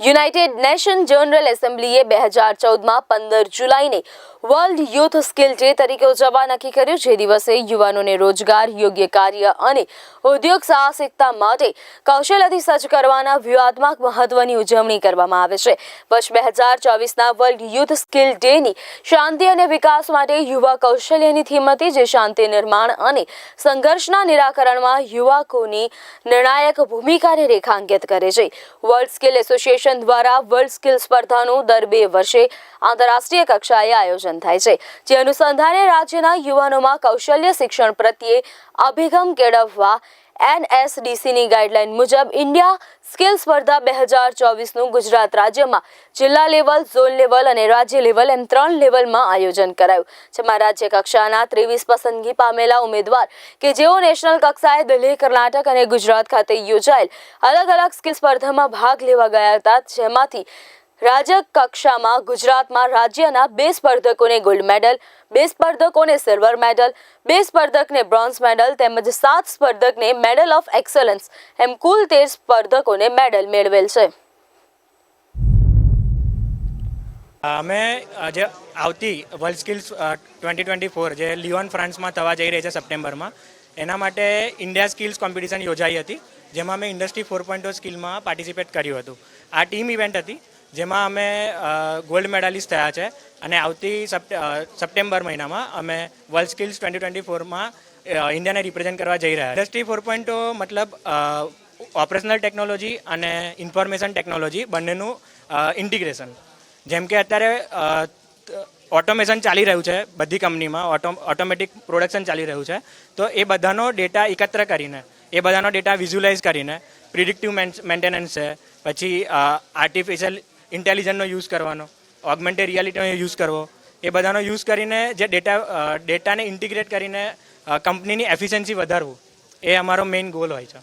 United nation general એસેમ્બલીએ બે હજાર ચૌદમાં પંદર જુલાઈને વર્લ્ડ યુથ સ્કિલ ડે તરીકે ઉજવવા નક્કી કર્યું, જે દિવસે યુવાનોને રોજગાર, યોગ્ય કાર્ય અને ઉદ્યોગ સાહસિકતા માટે કૌશલ્યથી સજ્જ કરવાના વ્યૂહાત્મક મહત્વની ઉજવણી કરવામાં આવે છે. વર્ષ બે હજાર ચોવીસના વર્લ્ડ યુથ સ્કિલ ડેની શાંતિ અને વિકાસ માટે યુવા કૌશલ્યની થીમ હતી, જે શાંતિ નિર્માણ અને સંઘર્ષના નિરાકરણમાં યુવકોની નિર્ણાયક ભૂમિકાને રેખાંકિત કરે છે. વર્લ્ડ સ્કિલ એસોસિએશન દ્વારા વર્લ્ડ સ્કિલ સ્પર્ધાનું દર બે વર્ષે આંતરરાષ્ટ્રીય કક્ષાએ આયોજન થાય છે. જે અનુસંધાને રાજ્યના યુવાનોમાં કૌશલ્ય શિક્ષણ પ્રત્યે અભિગમ કેળવવા એનએસડીસીની ગાઈડલાઈન મુજબ ઇન્ડિયા સ્કિલ સ્પર્ધા બે હજાર ચોવીસનું ગુજરાત રાજ્યમાં જિલ્લા લેવલ, ઝોન લેવલ અને રાજ્ય લેવલ એમ ત્રણ લેવલમાં આયોજન કરાયું. જેમાં રાજ્ય કક્ષાના ત્રેવીસ પસંદગી પામેલા ઉમેદવાર કે જેઓ નેશનલ કક્ષાએ દિલ્હી, કર્ણાટક અને ગુજરાત ખાતે યોજાયેલ અલગ અલગ સ્કિલ સ્પર્ધામાં ભાગ લેવા ગયા હતા, જેમાંથી રાજ્ય કક્ષામાં ગુજરાતમાં રાજ્યના બે સ્પર્ધકોને ગોલ્ડ મેડલ બે સ્પર્ધકોને સિલ્વર મેડલ બે સ્પર્ધકને બ્રોન્ઝ મેડલ તેમજ સાત સ્પર્ધકને મેડલ ઓફ એક્સલન્સ એમ કુલ તેર સ્પર્ધકોને મેડલ મેળવેલ છે. અમે જે આવતી world skills twenty twenty four જે લિયોન ફ્રાન્સમાં થવા જઈ રહી છે સપ્ટેમ્બરમાં, એના માટે ઇન્ડિયા સ્કિલ્સ કોમ્પિટિશન યોજાઈ હતી, જેમાં મેં ઇન્ડસ્ટ્રી ફોર પોઈન્ટ સ્કિલમાં પાર્ટિસિપેટ કર્યું હતું. આ ટીમ ઇવેન્ટ હતી જેમાં અમે ગોલ્ડ મેડાલિસ્ટ થયા છે. અને આવતી સપ્ટેમ્બર મહિનામાં અમે વર્લ્ડ સ્કિલ્સ ટ્વેન્ટી ટ્વેન્ટી ફોરમાં ઇન્ડિયાને રિપ્રેઝેન્ટ કરવા જઈ રહ્યા ઇન્ડસ્ટ્રી ફોર પોઈન્ટ મતલબ ઓપરેશનલ ટેકનોલોજી અને ઇન્ફોર્મેશન ટેકનોલોજી બંનેનું ઇન્ટિગ્રેશન જેમ કે અત્યારે ઓટોમેશન ચાલી રહ્યું છે બધી કંપનીમાં, ઓટો ઓટોમેટિક પ્રોડક્શન ચાલી રહ્યું છે. તો એ બધાનો ડેટા એકત્ર કરીને, એ બધાનો ડેટા વિઝ્યુલાઇઝ કરીને પ્રિડિક્ટિવ મેન્ટેનન્સ છે, પછી આર્ટિફિશિયલ ઇન્ટેલિજન્સનો યુઝ કરવાનો ઓગમેન્ટેડ રિયાલિટીનો યુઝ કરવો, એ બધાનો યુઝ કરીને જે ડેટા ડેટાને ઇન્ટિગ્રેટ કરીને કંપનીની એફિશિયન્સી વધારવું, એ અમારો મેઇન ગોલ હોય છે.